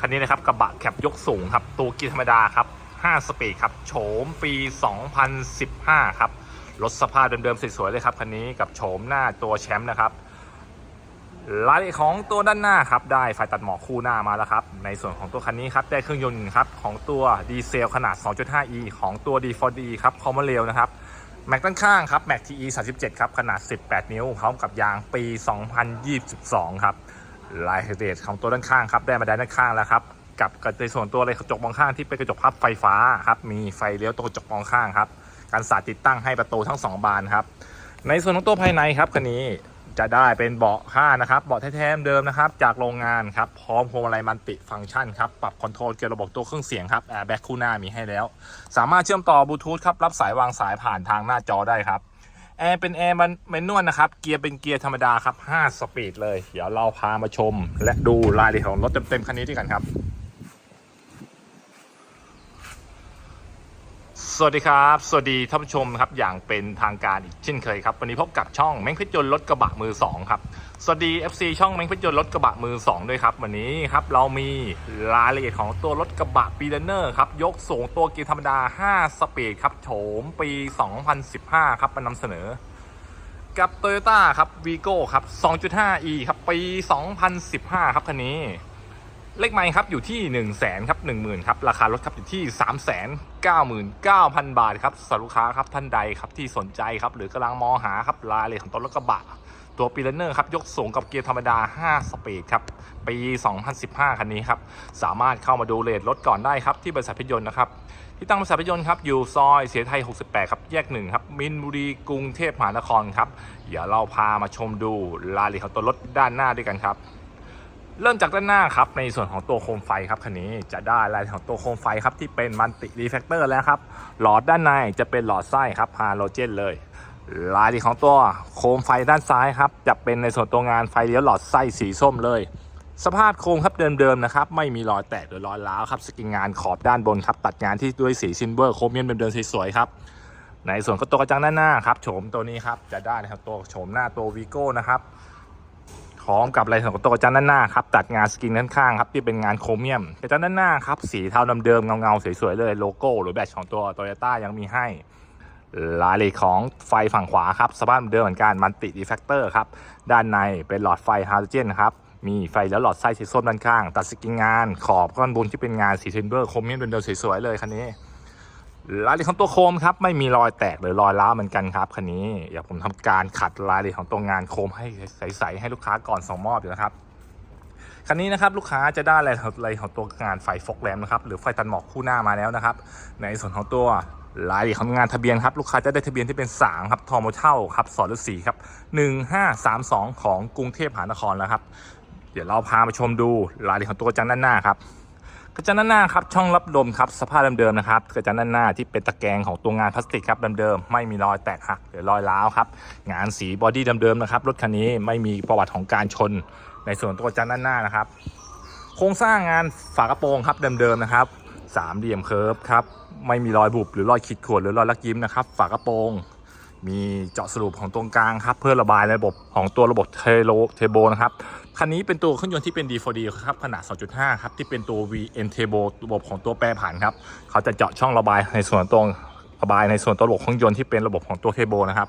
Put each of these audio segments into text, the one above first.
คันนี้นะครับกระบะแคปยกสูงครับตัวกีธรรมดาครับ 5 สปีดครับโฉมปี2015 ครับรถสภาพเดิมๆสวยๆเลยครับคันนี้กับโฉมหน้าตัวแชมป์นะครับรายละเอียดของตัวด้านหน้าครับได้ไฟตัดหมอกคู่หน้ามาแล้วครับในส่วนของตัวคันนี้ครับได้เครื่องยนต์ครับของตัวดีเซลขนาด 2.5e ของตัว D4D ครับคอมมอนเรลนะครับแม็กด้านข้างครับแม็ก TE 37 ครับขนาด 18 นิ้วพร้อมกับยางปี 2022 ครับ รายเอียดของตัวด้านข้างครับได้มาด้านข้างแล้วครับกับในส่วนตัวเลยกระจกมองข้างที่เป็นกระจกพับไฟฟ้าครับมีไฟเลี้ยวตรงกระจกมองข้างครับการสาดติดตั้งให้ประตูทั้ง 2 บานครับในส่วนของตัวภายในครับคันนี้จะได้เป็นเบาะผ้านะครับเบาะแท้ๆเดิมนะครับ จากโรงงานครับพร้อมพวงมาลัยมันติฟังก์ชันครับปรับคอนโทรลเกี่ยวระบบตัวเครื่องเสียงครับแอร์แบ็คคู่หน้ามีให้แล้ว สามารถเชื่อมต่อบลูทูธครับรับสายวางสายผ่านทางหน้าจอได้ครับ แอร์เป็นแอร์มันเมนนวลนะครับ เกียร์เป็นเกียร์ธรรมดาครับ 5 สปีดเลย เดี๋ยวเราพามาชม และดูรายละเอียดของรถเต็มๆคันนี้ด้วยกันครับ สวัสดีครับ สวัสดีท่านผู้ชมครับอย่างเป็นทางการอีกเช่นเคยครับ วันนี้พบกับช่องแมงเพชรยนต์รถกระบะมือ2ครับ สวัสดี FC ช่องแมงเพชรยนต์รถกระบะมือ 2 ด้วยครับ วันนี้ครับเรามีรายละเอียดของตัวรถกระบะปีเดเนอร์ครับ ยกสูงตัวเกียร์ธรรมดา 5 สปีดครับโฉมปี 2015 ครับมานำเสนอ กับ Toyota ครับ Vigo ครับ 2.5e ครับปี 2015 ครับคันนี้ เลขไมค์ครับอยู่ที่ 1 0 0 0 0แสนครับ10,000ครับราคารถครับอยู่ที่ 3 9 9 0 0 0 บาทครับสำหรับลูกค้าครับท่านใดครับที่สนใจครับหรือกำลังมองหาครับรายละเอียดของตัวรถกระบะตัวปีเลนเนอร์ครับยกสูงกับเกียร์ธรรมดา 5 สปีดครับปี 2015 คันนี้ครับสามารถเข้ามาดูเรทรถก่อนได้ครับที่บริษัทพิยนต์นะครับที่ตั้งบริษัทพิยนต์ครับอยู่ซอยเสียไทย 68 ครับแยกหนึ่งครับมินบุรีกรุงเทพมหานครครับเดี๋ยวเราพามาชมดูรายละเอียดของตัวรถด้านหน้าด้วยกันครับ เริ่มจากด้านหน้าครับในส่วนของตัวโคมไฟครับคันนี้จะได้รายของตัวโคมไฟครับที่เป็นมันติรีแฟกเตอร์แล้วครับหลอดด้านในจะเป็นหลอดไส้ครับฮาโลเจนเลยรายของตัวโคมไฟด้านซ้ายครับจะเป็นในส่วนตัวงานไฟเลี้ยวหลอดไส้สีส้มเลย สภาพโครงครับเดิมๆนะครับไม่มีรอยแตกหรือรอยร้าวครับสกินงานขอบด้านบนครับตัดงานที่ด้วยสีซิลเวอร์โครเมียมเดิมๆสวยๆครับในส่วนของตัวกระจังด้านหน้าครับโฉมตัวนี้ครับจะได้นะครับตัวโฉมหน้าตัววีโก้นะครับ พร้อมกับอะไรของตัวกระจังด้านหน้าครับตัดงานสกินด้านข้างครับที่เป็นงานโครเมียมกระจังด้านหน้าครับสีเทาเดิมๆเงาๆสวยๆเลยโลโก้หรือแบตของตัวโตโยต้ายังมีให้รายละเอียดของไฟฝั่งขวาครับสภาพเดิมเหมือนกันมันติดีแฟกเตอร์ครับด้านในเป็นหลอดไฟฮาโลเจนครับมีไฟแล้วหลอดไส้สีส้มด้านข้าง ตัดสกินงานขอบก้อนบนที่เป็นงานสีซิลเวอร์โครเมียมเดิมๆสวยๆเลยคันนี้ รายเลียของตัวโคมครับไม่มีรอยแตกหรือรอยร้าวเหมือนกันครับคันนี้เดี๋ยวผมทำการขัดรายเลียของตัวงานโคมให้ใสๆให้ลูกค้าก่อนส่งมอบอยู่นะครับคันนี้นะครับลูกค้าจะได้อะไรอะไรของตัวงานไฟฟกแรมนะครับหรือไฟตันหมอกคู่หน้ามาแล้วนะครับ ในส่วนของตัวรายเลียของงานทะเบียนครับลูกค้าจะได้ทะเบียนที่เป็น3ครับทอมเท่าครับสอฤษีครับ1532ของกรุงเทพมหานครแล้วครับ เดี๋ยวเราพาไปชมดูรายเลียของตัวจังด้านหน้าครับ กระจังด้านหน้าครับช่องรับลมครับสภาพเดิมๆนะครับกระจังด้านหน้าที่เป็นตะแกรงของตัวงานพลาสติกครับเดิมๆไม่มีรอยแตกหักหรือรอยร้าวครับงานสีบอดี้เดิมๆนะครับรถคันนี้ไม่มีประวัติของการชน ในส่วนตัวกระจังด้านหน้านะครับ โครงสร้างงานฝากระโปรงครับเดิมๆนะครับสามเหลี่ยมเคิร์ฟครับไม่มีรอยบุบหรือรอยขีดข่วนหรือรอยลักยิ้มนะครับฝากระโปรง มีเจาะสรุปของตรงกลางครับ เพื่อระบายระบบของตัวระบบเทโลเทโบนะครับ คันนี้เป็นตัวเครื่องยนต์ที่เป็น D4D ครับขนาด 2.5 ครับ ที่เป็นตัว VN Turbo ระบบของตัวแปรผันครับ เขาจะเจาะช่องระบายในส่วนตรงระบายในส่วนตัวระบบเครื่องยนต์ที่เป็นระบบของตัวเทโบนะครับ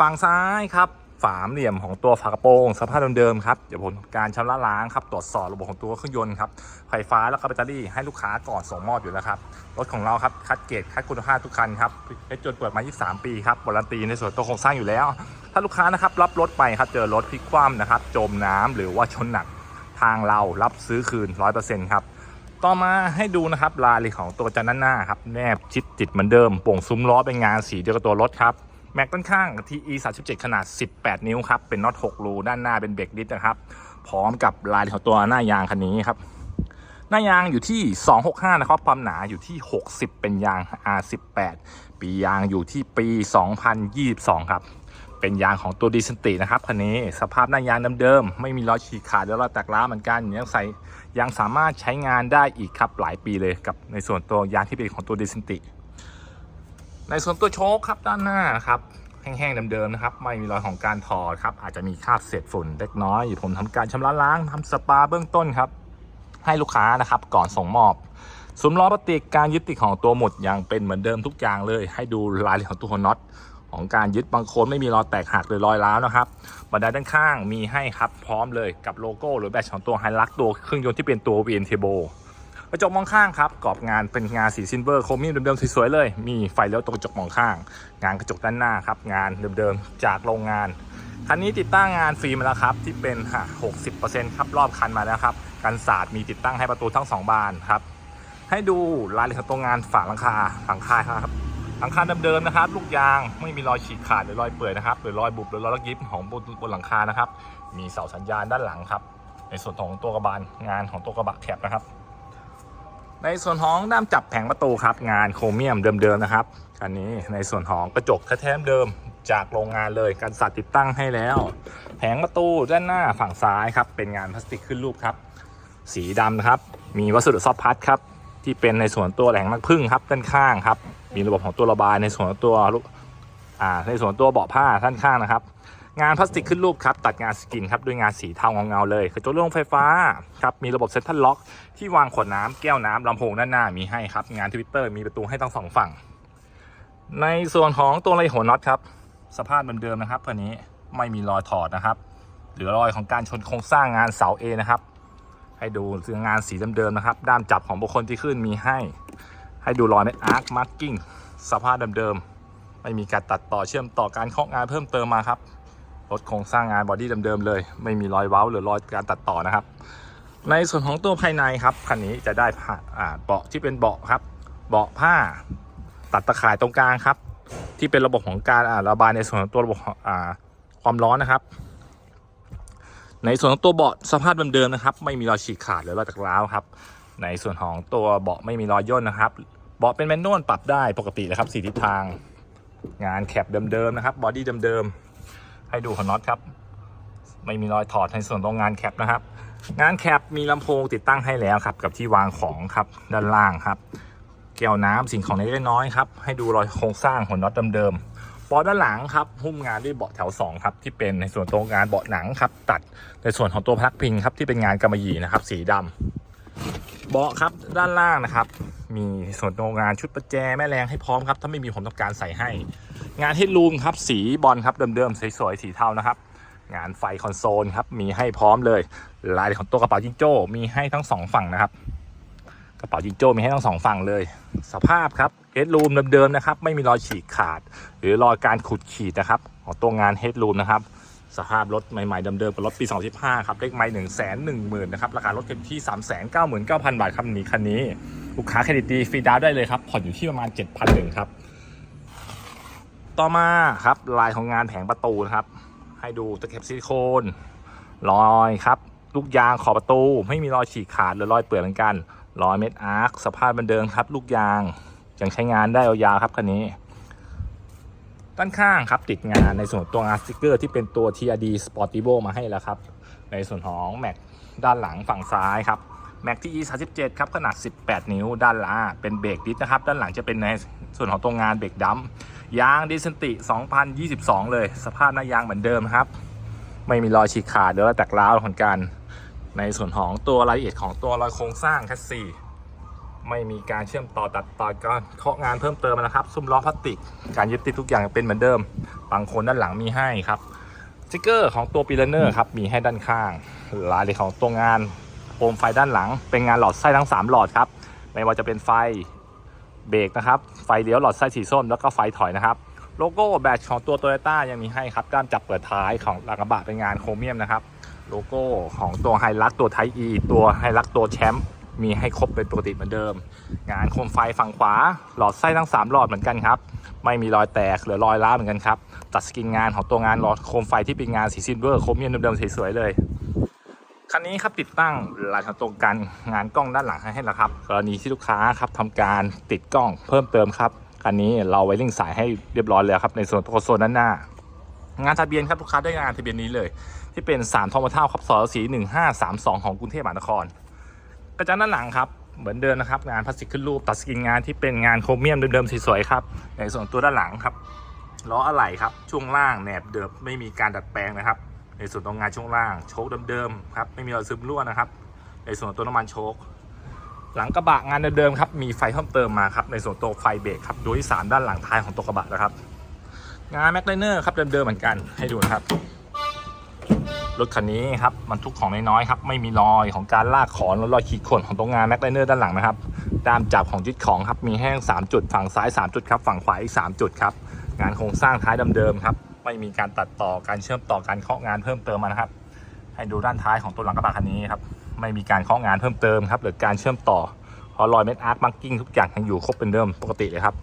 ฝั่งซ้ายครับ ฝามเหลี่ยมของตัวฝากระโปรงสภาพเดิมๆครับเดี๋ยวผมการชำระล้างครับตรวจสอบระบบของตัวเครื่องยนต์ครับไฟฟ้าแล้วก็แบตเตอรี่ให้ลูกค้าก่อนส่งมอบอยู่แล้วครับรถของเราครับคัดเกรดคัดคุณภาพทุกคันครับเพชรจนเปิดมา 23 ปีครับวารันตีในส่วนตัวโครงสร้างอยู่แล้ว ถ้าลูกค้านะครับรับรถไปครับเจอรถพลิกคว่ำนะครับจมน้ำหรือว่าชนหนักทางเรารับซื้อคืน 100%ครับต่อมาให้ดูนะครับรายลี่ของตัวจันด้านหน้าครับแนบชิดติดเหมือนเดิมโป่งซุ้มล้อเป็นงานสีเดียวกับตัวรถครับ แม็กด้านข้าง TE 37 ขนาด 18 นิ้วครับ เป็นน็อต6รูด้านหน้าเป็นเบรกดิสนะครับ พร้อมกับรายของตัวหน้ายางคันนี้ครับ หน้ายางอยู่ที่ 265 นะครับ ความหนาอยู่ที่ 60 เป็นยาง R18 ปียางอยู่ที่ปี 2022 ครับ เป็นยางของตัวดีสตินะครับคันนี้สภาพหน้ายางเดิมๆไม่มีรอยฉีกขาดหรือรอแตกร้าเหมือนกันยังใส่ยังสามารถใช้งานได้อีกครับหลายปีเลยกับในส่วนตัวยางที่เป็นของตัวดีสติ ในส่วนตัวโชคครับด้านหน้าครับแห้งๆเดิมๆนะครับ ไม่มีรอยของการถอดครับ อาจจะมีคราบเศษฝุ่นเล็กน้อยผมทำการชำระล้างทำสปาเบื้องต้นครับ ให้ลูกค้านะครับ ก่อนส่งมอบซุ้มล้อพลาสติกการยึดติดของตัวหมุดยังเป็นเหมือนเดิมทุกอย่างเลย ให้ดูรายเอียของตัวน็อตของการยึดบางโคนไม่มีรอยแตกหักหรือรอยร้าวนะครับบันไดด้านข้างมีให้ครับพร้อมเลยกับโลโก้หรือแบตของตัวไฮลักตัวเครื่องยนต์ที่เป็นตัว VN Turbo กระจกมองข้างครับกรอบงานเป็นงานสีซิลเวอร์โครเมียมเดิมๆสวยๆเลย มีไฟเลี้ยวตรงกระจกมองข้าง งานกระจกด้านหน้าครับงานเดิมๆจากโรงงานคันนี้ติดตั้งงานฟรีมาแล้วครับที่เป็นค่ะ60%ครับรอบคันมาแล้วครับกันศาสตร์มีติดตั้งให้ประตูทั้งสองบานครับให้ดูรายละเอียดของตัวงานฝาหลังคาหลังคาครับหลังคาเดิมๆนะครับ ลูกยางไม่มีรอยฉีกขาดหรือรอยเปื่อยนะครับหรือรอยบุบหรือรอยลักยิบของบนบนหลังคานะครับ มีเสาสัญญาณด้านหลังครับ ในส่วนของตัวกระบาลงานของตัวกระบะแคบนะครับ ในส่วนของด้ามจับแผงประตูครับ งานโครเมียมเดิมๆนะครับคันนี้ในส่วนของกระจกแท้ๆเดิมจากโรงงานเลยการสัตว์ติดตั้งให้แล้ว แผงประตูด้านหน้าฝั่งซ้ายครับ เป็นงานพลาสติกขึ้นรูปครับ สีดำนะครับ มีวัสดุซอฟพัดครับ ที่เป็นในส่วนตัวแหลงนักพึ่งครับด้านข้างครับ มีระบบของตัวระบายในส่วนตัวลูกในส่วนตัวเบาะผ้าด้านข้างนะครับ งานพลาสติกขึ้นรูปครับ ตัดงานสกินครับด้วยงานสีเทาเงาๆเลยกระจกโล่งไฟฟ้าครับมีระบบเซ็นทรัลล็อกที่วางขวดน้ำแก้วน้ำลำโพงด้านหน้ามีให้ครับ งานทวิตเตอร์มีประตูให้ทั้งสองฝั่ง ในส่วนของตัวไรหัวน็อตครับ สภาพเดิมๆนะครับคันนี้ไม่มีรอยถอดนะครับ หรือรอยของการชนโครงสร้างงานเสาเอนะครับ ให้ดูเรื่องานสีเดิมๆนะครับ ด้ามจับของบุคคลที่ขึ้นมีให้ ให้ดูรอยเม็ดอาร์คมาร์กิ้งสภาพเดิมๆไม่มีการตัดต่อเชื่อมต่อการเคาะงานเพิ่มเติมมาครับ รถโครงสร้างงานบอดี้เดิมๆเลย ไม่มีรอยเว้าหรือรอยการตัดต่อนะครับ ในส่วนของตัวภายในครับคันนี้จะได้ผ้าอ่าเบาะที่เป็นเบาะครับ เบาะผ้าตัดตะข่ายตรงกลางครับ ที่เป็นระบบของการอ่าระบายในส่วนของตัวระบบอ่าความร้อนนะครับ ในส่วนของตัวเบาะสภาพเดิมๆนะครับ ไม่มีรอยฉีกขาดหรือรอยแตกร้าวครับ ในส่วนของตัวเบาะไม่มีรอยย่นนะครับเบาะเป็นแมนนวลปรับได้ปกตินะครับสีทิศทาง งานแคปเดิมๆนะครับบอดี้เดิมๆ ให้ดูของน็อตครับ ไม่มีรอยถอดในส่วนตรงงานแคปนะครับ งานแคปมีลำโพงติดตั้งให้แล้วครับ กับที่วางของครับด้านล่างครับ แก้วน้ำสิ่งของเล็กน้อยครับ ให้ดูรอยโครงสร้างของน็อตเดิมๆเบาะด้านหลังครับหุ้มงานด้วยเบาะแถว2ครับที่เป็นในส่วนตรงงานเบาะหนังครับ ตัดในส่วนของตัวพลักพิงครับที่เป็นงานกำมะหยี่นะครับ สีดำเบาะครับด้านล่างนะครับ มีส่วนตรงงานชุดประแจแม่แรงให้พร้อมครับ ถ้าไม่มีผมทำการใส่ให้ งานเฮดลูมครับสีบอลครับเดิมๆสวยๆสีเทานะครับ งานไฟคอนโซลครับมีให้พร้อมเลยลายของตัวกระเป๋าจิงโจ้มีให้ทั้งสองฝั่งนะครับ กระเป๋าจิงโจ้มีให้ทั้งสองฝั่งเลย สภาพครับเฮดลูมเดิมๆนะครับ ไม่มีรอยฉีกขาด หรือรอยการขุดขีดนะครับ ของตัวงานเฮดลูมนะครับสภาพรถใหม่ๆเดิมๆกับรถปี 2015 ครับเลขไม้หนึ่งแสนหนึ่งหมื่นนะครับ ราคารถเต็มที่3 9 9 9 0 0 0 บาทครับนี้คันนี้ ลูกค้าเครดิตดีฟรีดาวน์ได้เลยครับ ผ่อนอยู่ที่ประมาณ 7,001ครับ ต่อมาครับลายของงานแผงประตูนะครับ ให้ดูตะเข็บซิลิโคนรอยครับลูกยางขอบประตูไม่มีรอยฉีกขาดหรือรอยเปื่อยเหมือนกันรอยเม็ดอาร์คสภาพมันเดิมครับ ลูกยางยังใช้งานได้ยาวๆครับคันนี้ ด้านข้างครับติดงานในส่วนตัวงานสติกเกอร์ที่เป็นตัว TRD Sportivo มาให้แล้วครับ ในส่วนของแม็กด้านหลังฝั่งซ้ายครับแม็กที่ E37 ครับขนาด 18 นิ้วด้านหลังเป็นเบรกดิสนะครับ ด้านหลังจะเป็นในส่วนของตัวงานเบรกดัม ยางดิสันติ 2022 เลย สภาพหน้ายางเหมือนเดิมครับ ไม่มีรอยฉีกขาดหรือว่าแตกร้าวของกันในส่วนของตัวรายละเอียดของตัวรอยโครงสร้างแคสซีไม่มีการเชื่อมต่อตัดต่อการเคาะงานเพิ่มเติมนะครับ ซุ้มล้อพลาสติก การยึดติดทุกอย่างเป็นเหมือนเดิมบางคนด้านหลังมีให้ครับสติกเกอร์ของตัวปีเลเนอร์ครับมีให้ด้านข้างรายละเอียดของตัวงานโคมไฟด้านหลัง เป็นงานหลอดไส้ทั้ง 3 หลอดครับ ไม่ว่าจะเป็นไฟ เบรกนะครับ ไฟเลี้ยวหลอดไส้สีส้มแล้วก็ไฟถอยนะครับ โลโก้แบตของตัวโตโยต้ายังมีให้ครับด้ามจับเปิดท้ายของหลังกระบะเป็นงานโครเมียมนะครับ โลโก้ของตัวไฮลักตัวไทอีตัวไฮลักตัวแชมป์มีให้ครบเป็นปกติเหมือนเดิม งานโคมไฟฝั่งขวา หลอดไส้ทั้ง 3 หลอดเหมือนกันครับ ไม่มีรอยแตกหรือรอยร้าวเหมือนกันครับ ตัดสกินงานของตัวงานหลอดโคมไฟที่เป็นงานสีซิลเวอร์โครเมียมเดิมๆสวยๆเลย คันนี้ครับติดตั้งหลายตรงกันงานกล้องด้านหลังให้แล้วครับกรณีที่ลูกค้าครับทำการติดกล้องเพิ่มเติมครับคันนี้เราไว้ลิงสายให้เรียบร้อยแล้วครับในส่วนตัวโซนด้านหน้า งานทะเบียนครับลูกค้าได้งานทะเบียนนี้เลย ที่เป็นสารทอมเท่าครับสอสี1532ของกรุงเทพมหานครกระจังด้านหลังครับเหมือนเดิมนะครับงานพลาสติกขึ้นรูปตัดสกินงานที่เป็นงานโครเมียมเดิมๆสวยๆครับในส่วนตัวด้านหลังครับล้ออะไหล่ครับช่วงล่างแหนบเดิมไม่มีการดัดแปลงนะครับ ในส่วนตรงงานช่วงล่างโชคเดิมๆครับไม่มีรอยซึมรั่วนะครับ ในส่วนตัวน้ำมันโชคหลังกระบะงานเดิมๆครับมีไฟเพิ่มเติมมาครับในส่วนตัวไฟเบรกครับดูที่สามด้านหลังท้ายของตัวกระบะนะครับ งานแม็กไลเนอร์ครับเดิมๆเหมือนกันให้ดูนะครับรถคันนี้ครับบรรทุกของน้อยๆครับไม่มีรอยของการลากขอนรอยขีดข่วนของตัวงานแม็กไลเนอร์ด้านหลังนะครับตามจับของยึดของครับมีแห้ง 3 จุดฝั่งซ้าย 3 จุดครับฝั่งขวาอีก 3 จุดครับงานโครงสร้างท้ายเดิมๆครับ ไม่มีการตัดต่อการเชื่อมต่อการเคาะงานเพิ่มเติมมานะครับ ให้ดูด้านท้ายของตัวหลังกระบะคันนี้ครับไม่มีการเคาะงานเพิ่มเติมครับหรือการเชื่อมต่อพราะรอยเม็ดอาร์คมาร์กิ้งทุกอย่างยังอยู่ครบเป็นเดิมปกติเลยครับ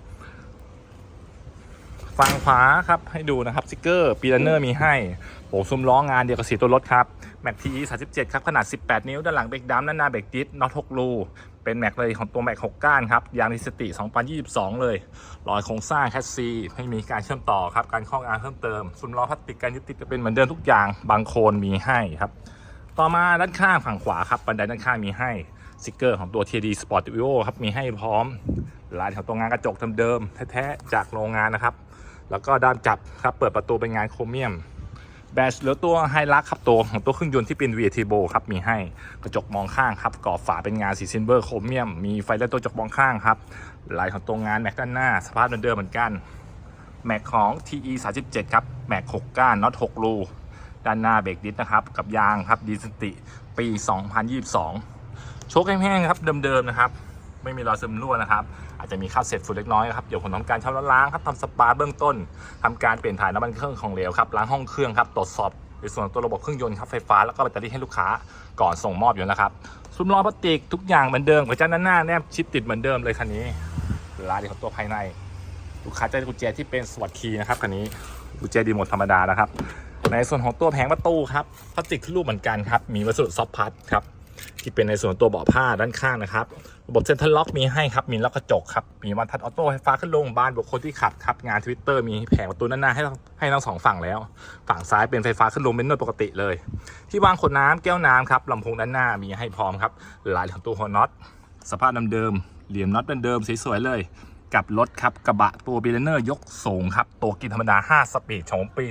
ฝั่งขวาครับให้ดูนะครับสติกเกอร์ปีลันเนอร์มีให้โอ้ซุ้มล้องานเดียวกับสีตัวรถครับแม็กที37ครับขนาด 18 นิ้วด้านหลังเบรกดัมด้านหน้าเบรกดิสน็อต6รูเป็นแม็กเลยของตัวแม็ก6ก้านครับยางนิสติ 2022 เลยรอยโครงสร้างแคสซีไม่มีการเชื่อมต่อครับการข้องานเพิ่มเติมซุ้มล้อพลาสติกการยึดติดจะเป็นเหมือนเดิมทุกอย่างบางโคนมีให้ครับต่อมาด้านข้างฝั่งขวาครับบันไดด้านข้างมีให้สติกเกอร์ของตัว TD Sport Vivo ครับมีให้พร้อมลายของตัวงานกระจกเดิมๆแท้ๆจากโรงงานนะครับ แล้วก็ด้านจับครับเปิดประตูเป็นงานโครเมียมแบชหรือตัวไฮลักครับตัวของตัวเครื่องยนต์ที่เป็น VT b o ครับมีให้กระจกมองข้างครับกรอบฝาเป็นงานสีซิลเวอร์โครเมียม มีไฟและตัวกระจกมองข้างครับลายของตัวงานแม็กด้านหน้า สภาพเดิมๆเหมือนกันแม็กของ TE 37ครับแม็ก6ก้านน็อต6รูด้านหน้าเบรกดิสนะครับกับยางครับดีสติปี 2022 โชคแห้งๆครับเดิมๆนะครับ ไม่มีรอยซึมรั่วนะครับ อาจจะมีค่าเศษฝุ่นเล็กน้อยครับเดี๋ยวผมทำการชำระล้างครับทำสปาเบื้องต้นทำการเปลี่ยนถ่ายน้ำมันเครื่องของเหลวครับล้างห้องเครื่องครับตรวจสอบในส่วนของตัวระบบเครื่องยนต์ครับไฟฟ้าแล้วก็แบตเตอรี่ให้ลูกค้าก่อนส่งมอบอยู่นะครับซุ้มล้อพลาสติกทุกอย่างเหมือนเดิมหัวใจด้านหน้าแนบชิดติดเหมือนเดิมเลยคันนี้รายละเอียดของตัวภายในลูกค้าจะได้กุญแจที่เป็นสวัสดคีย์นะครับคันนี้กุญแจดีโหมดธรรมดานะครับ ในส่วนของตัวแผงประตูครับพลาสติกรูปเหมือนกันครับมีวัสดุซอฟต์พัดครับที่เป็นในส่วนตัวเบาะผ้าด้านข้างนะครับ ระบบเซ็นทรัลล็อกมีให้ครับ มีล็อกกระจกครับ มีวันทัดออโต้ไฟฟ้าขึ้นลงบานบุคคลที่ขับครับ งานทวิตเตอร์มีแผงประตูด้านหน้าให้ให้ทั้งสองฝั่งแล้ว ฝั่งซ้ายเป็นไฟฟ้าขึ้นลงเป็นนวดปกติเลย ที่วางขวดน้ำแก้วน้ำครับลำโพงด้านหน้ามีให้พร้อมครับลายของตัวหัวน็อตสภาพเดิมเหลี่ยมน็อตเป็นเดิมสวยๆเลย กับรถครับกระบะตัวบีเลเนอร์ยกสูงครับตัวกินธรรมดา 5 สปีดของปี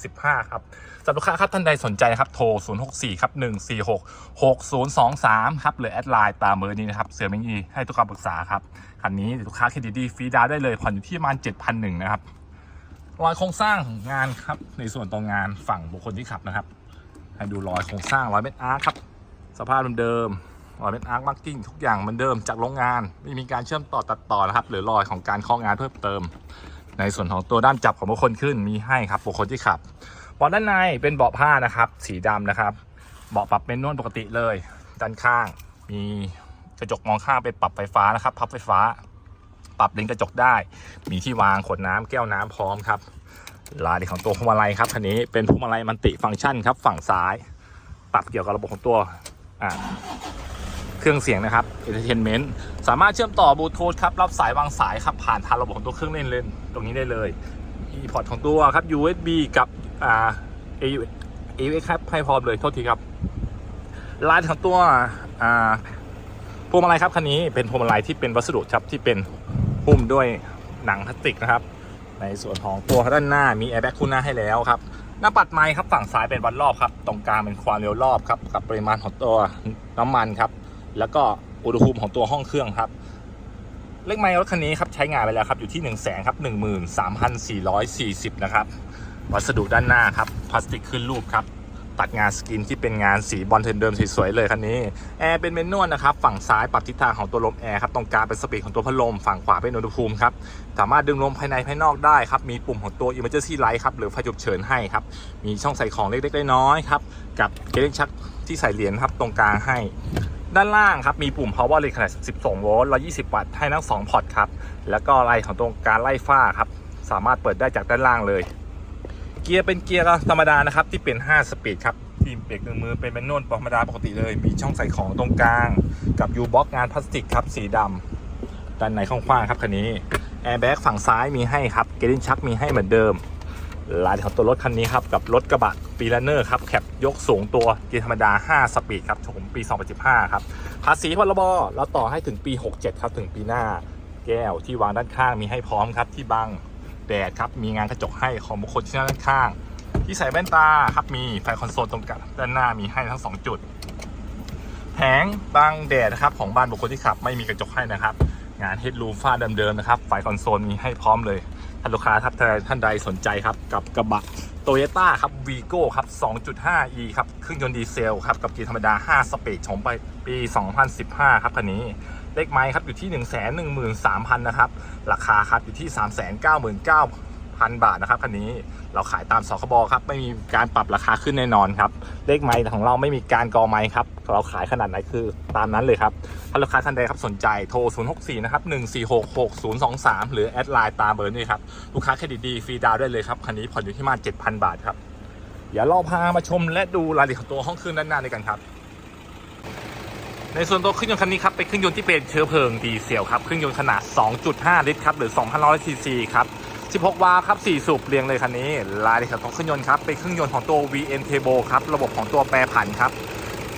2015 ครับสำหรับลูกค้าครับท่านใดสนใจครับโทร 064 ครับ 146 6023 ครับหรือแอดไลน์ตามเบอร์นี้นะครับ เสือเมงอีให้ทุกคำปรึกษาครับ คันนี้ลูกค้าเครดิตดีฟรีดาวได้เลยผ่อนอยู่ที่ประมาณ 7,001นะครับรอยโครงสร้างของงานครับในส่วนตรงงานฝั่งบุคคลที่ขับนะครับ ให้ดูรอยโครงสร้างรอยเม็ดอาร์คครับสภาพเดิมๆ รอยเป็นอาร์คมาร์กิ้งทุกอย่างเหมือนเดิมจากโรงงานไม่มีการเชื่อมต่อตัดต่อนะครับ หรือรอยของการเคาะงานเพิ่มเติม ในส่วนของตัวด้ามจับของบุคคลขึ้นมีให้ครับบุคคลที่ขับเบาะด้านในเป็นเบาะผ้านะครับ สีดำนะครับเบาะปรับเป็นนวดปกติเลย ด้านข้างมีกระจกมองข้างเป็นปรับไฟฟ้านะครับ พับไฟฟ้า ปรับเลนกระจกได้ มีที่วางขวดน้ำแก้วน้ำพร้อมครับลายของตัวพวงมาลัยครับคันนี้เป็นพวงมาลัยมันติฟังก์ชันครับ ฝั่งซ้าย ปรับเกี่ยวกับระบบของตัวอ่า เครื่องเสียงนะครับ Entertainment สามารถเชื่อมต่อบลูทูธครับ รับสายวางสายครับ ผ่านทางระบบของตัวเครื่องเล่นเล่นตรงนี้ได้เลย e port ของตัวครับ USB กับอ่า AU AUX ครับให้พร้อมเลยโทษทีครับลายของตัวอ่าพวงมาลัยครับคันนี้เป็นพวงมาลัยที่เป็นวัสดุครับที่เป็นหุ้มด้วยหนังพลาสติกนะครับ ในส่วนของตัวด้านหน้ามีแอร์แบ็กคู่หน้าให้แล้วครับหน้าปัดไม้ครับฝั่งซ้ายเป็นวัดรอบครับ ตรงกลางเป็นความเร็วรอบครับกับปริมาณของตัวน้ำมันครับ แล้วก็อุณหภูมิของตัวห้องเครื่องครับ เลขไมล์รถคันนี้ครับใช้งานไปแล้วครับอยู่ที่1นึ่งแสนครับหนึ่งหมื่นสามพันสี่ร้อยสี่สิบนะครับ วัสดุด้านหน้าครับพลาสติกขึ้นรูปครับ ตัดงานสกินที่เป็นงานสีบอลเทนเดิมสวยๆเลยคันนี้แอร์เป็นเมนนวลนะครับ ฝั่งซ้ายปรับทิศทางของตัวลมแอร์ครับตรงกลางเป็นสปีดของตัวพัดลมฝั่งขวาเป็นอุณหภูมิครับสามารถดึงลมภายในภายนอกได้ครับมีปุ่มของตัว Emergency Light ครับหรือไฟฉุกเฉินให้ครับมีช่องใส่ของเล็กๆน้อยๆครับกับเกลียงชักที่ใส่เหรียญครับตรงกลางให้ ด้านล่างครับมีปุ่ม power เลยขนาด 12 โวลต์ 120 วัตต์ ให้ทั้ง 2 พอร์ตครับ แล้วก็ไลน์ของตรงการไล่ฝ้าครับ สามารถเปิดได้จากด้านล่างเลย เกียร์เป็นเกียร์ธรรมดานะครับ ที่เป็น 5 สปีดครับ ที่เบรกหนึ่งมือเป็นแมนนวลธรรมดาปกติเลย มีช่องใส่ของตรงกลาง กับยูบ็อกงานพลาสติกครับ สีดำด้านในกว้างๆครับคันนี้ แอร์แบ็กฝั่งซ้ายมีให้ครับ เกลินชักมีให้เหมือนเดิม ลายของตัวรถคันนี้ครับกับรถกระบะปีลเนอร์ครับแคปยกสูงตัวเกียร์ธรรมดา 5 สปีดครับชมปี 2015 ครับภาษีพรบเราต่อให้ถึงปี 67 ครับถึงปีหน้าแก้วที่วางด้านข้างมีให้พร้อมครับที่บังแดดครับมีงานกระจกให้ของบุคคลที่นั่งด้านข้าง ที่ใส่แว่นตาครับมีไฟคอนโซลตรงกลางด้านหน้ามีให้ทั้ง 2 จุดแผงบังแดดนะครับของบ้านบุคคลที่ขับไม่มีกระจกให้นะครับงานเฮดรูมฝ้าเดิมๆนะครับไฟคอนโซลมีให้พร้อมเลย ท่านลูกค้าครับท่านใดสนใจครับกับกระบะโตโยต้าครับวีโก้ครับ 2.5e ครับเครื่องยนต์ดีเซลครับกับเกียร์ธรรมดา 5 สปีดชมไปปี 2015 ครับคันนี้เลขไม้ครับอยู่ที่ 1 1 3 0 0 0 นะครับ ราคาครับอยู่ที่ 3 9 9 0 0 0 บาทนะครับคันนี้เราขายตามสคบครับไม่มีการปรับราคาขึ้นแน่นอนครับเลขไม้ของเราไม่มีการกอไม้ครับเราขายขนาดไหนคือตามนั้นเลยครับถ้าลูกค้าท่านใดครับสนใจโทร 064 นะครับ 1466023 หรือแอดไลน์ตามเบอร์นี้ครับลูกค้าเครดิตดีฟรีดาวได้เลยครับคันนี้ผ่อนอยู่ที่มา 7,000 บาทครับเดี๋ยวเราพามาชมและดูรายละเอียดของตัวห้องเครื่องด้านหน้าด้วยกันครับในส่วนตัวเครื่องยนต์คันนี้ครับเป็นเครื่องยนต์ที่เป็นเชื้อเพลิงดีเซลครับเครื่องยนต์ขนาด 2.5 ลิตรครับหรือ2,100ซีซีครับ 16 วาล์วครับ 4 สูบเรียงเลยคันนี้ รายละเอียดของเครื่องยนต์ครับ เป็นเครื่องยนต์ของตัว VN Turbo ครับ ระบบของตัวแปรผันครับ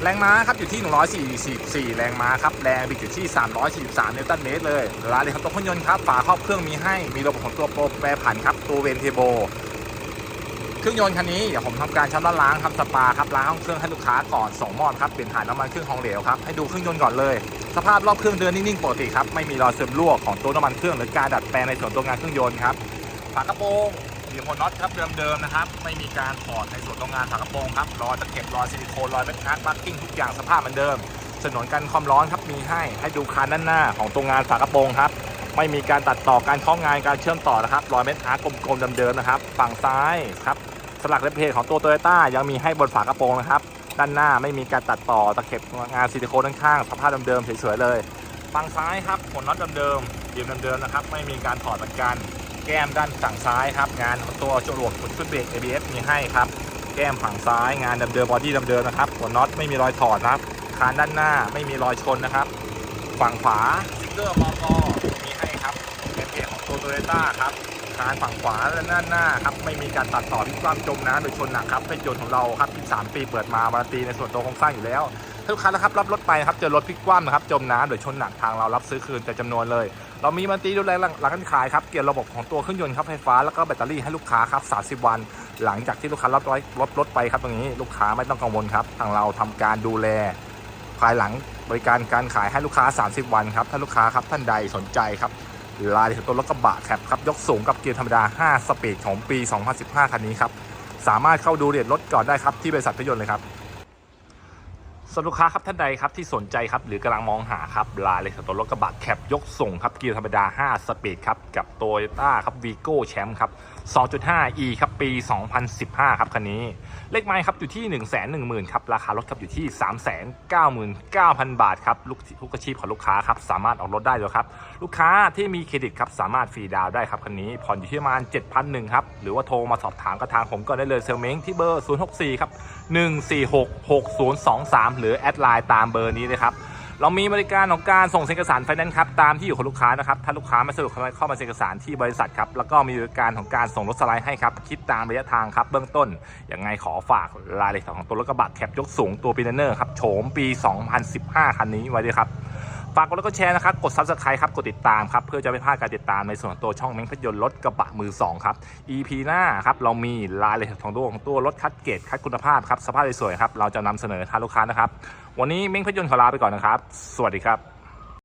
แรงม้าครับอยู่ที่ 144 แรงม้าครับ แรงบิดอยู่ที่ 343 นิวตันเมตรเลย รายละเอียดของตัวเครื่องยนต์ครับ ฝาครอบเครื่องมีให้ มีระบบของตัวโปรแปรผันครับ ตัว VN Turbo เครื่องยนต์คันนี้เดี๋ยวผมทำการชำระล้างทำสปาครับล้างห้องเครื่องให้ลูกค้าก่อนส่งมอบครับเปลี่ยนถ่ายน้ำมันเครื่องของเหลวครับให้ดูเครื่องยนต์ก่อนเลย สภาพรอบเครื่องเดินนิ่งๆปกติครับไม่มีรอยซึมรั่วของตัวน้ำมันเครื่องหรือการดัดแปลงในส่วนตัวงานเครื่องยนต์ครับ ฝากระโปรงมีหัวน็อตครับเดิมๆนะครับ ไม่มีการถอดในส่วนตัวงานฝากระโปรงครับรอยตะเข็บรอยซิลิโคนรอยแบ็คฮาร์ดบัคกิ้งทุกอย่างสภาพเหมือนเดิมสนนกันความร้อนครับมีให้ให้ดูคานด้านหน้าของตัวงานฝากระโปรงครับ ไม่มีการตัดต่อการคล้องงานการเชื่อมต่อนะครับรอยเม็ดอาร์กกลมๆเดิมๆนะครับ ฝั่งซ้ายครับสลักเลเพจของตัวโตโยต้ายังมีให้บนฝากระโปรงนะครับ ด้านหน้าไม่มีการตัดต่อตะเข็บงานซิลิโคนข้างๆสภาพเดิมๆสวยๆเลย ฝั่งซ้ายครับผลน็อตเดิมๆเดิมเดิมๆนะครับ ไม่มีการถอดเหมือนกัน แก้มด้านฝั่งซ้ายครับ งานของตัวจรวดขุนชุดเบรก ABS มีให้ครับ แก้มฝั่งซ้ายงานเดิมๆบอดี้เดิมๆนะครับ หัวน็อตไม่มีรอยถอดนะครับคานด้านหน้าไม่มีรอยชนนะครับ ฝั่งขวาสติ๊กเกอร์มอกมีให้ครับเป็นเพจของตัวโตโยต้าครับ คานฝั่งขวาและด้านหน้าครับไม่มีการตัดต่อที่ความจมน้ำหรือชนหนักครับเป็นยนต์ของเราครับที่3ปีเปิดมาการตีในส่วนตัวโครงสร้างอยู่แล้วถ้าลูกค้านะครับรับรถไปครับเจอรถพลิกคว่ำนะครับจมน้ำหรือชนหนักทางเรารับซื้อคืนแต่จำนวนเลย เรามีมันตีดูแลหลังการขายครับเกี่ยวระบบของตัวเครื่องยนต์ครับไฟฟ้าแล้วก็แบตเตอรี่ให้ลูกค้าครับ 30 วัน หลังจากที่ลูกค้ารับรถรถรถไปครับตรงนี้ลูกค้าไม่ต้องกังวลครับ ทางเราทำการดูแล ภายหลังบริการการขายให้ลูกค้า 30 วันครับถ้าลูกค้าครับท่านใดสนใจครับ รายละเอียดตัวรถกระบะแคปครับ ยกสูงกับเกียร์ธรรมดา 5 สปีดของปี 2015 คันนี้ครับ สามารถเข้าดูเอียดรถก่อนได้ครับ ที่บริษัทพยนต์เลยครับสำหรับลูกค้าครับท่านใดครับที่สนใจครับหรือกำลังมองหาครับรายละเอียดตัวรถกระบะแคปยกส่งครับเกียร์ธรรมดา 5 สปีดครับกับโตโยต้าครับวีโก้แชมป์ครับ 2.5e ครับปี 2015 ครับคันนี้ เลขไม้ครับอยู่ที่ 1 1 0 0 0 0ครับราคารถครับอยู่ที่ 399,000 บาทครับลูกทุกอาชีพของลูกค้าครับสามารถออกรถได้เลยครับลูกค้าที่มีเครดิตครับสามารถฟรีดาวได้ครับคันนี้ผ่อนอยู่ที่ประมาณ7,001ครับหรือว่าโทรมาสอบถามกับทางผมก็ได้เลยเซลเม้งที่เบอร์ 064ครับ1466023 หรือแอดไลน์ตามเบอร์นี้เลยครับ เรามีบริการของการส่งเอกสารไฟแนนซ์ครับตามที่อยู่ของลูกค้านะครับถ้าลูกค้าไม่สะดวกเข้ามาเซ็นเอกสารที่บริษัทครับแล้วก็มีบริการของการส่งรถสไลด์ให้ครับคิดตามระยะทางครับเบื้องต้นยังไงขอฝากรายละเอียดของตัวรถกระบะแคปยกสูงตัวปีเนอร์ครับโฉมปี 2015 คันนี้ไว้ด้วยครับ ฝากกดไลค์กดแชร์นะครับ กด subscribe ครับ กดติดตามครับ เพื่อจะไม่พลาดการติดตามในส่วนตัวช่องเม้งพยนต์รถกระบะมือ 2 ครับ EP หน้าครับ เรามีรายละเอียดของตัวของตัวรถคัดเกรดคัดคุณภาพครับ สภาพสวยๆครับ เราจะนำเสนอทางลูกค้านะครับ วันนี้เม้งพยนต์ขอลาไปก่อนนะครับ สวัสดีครับ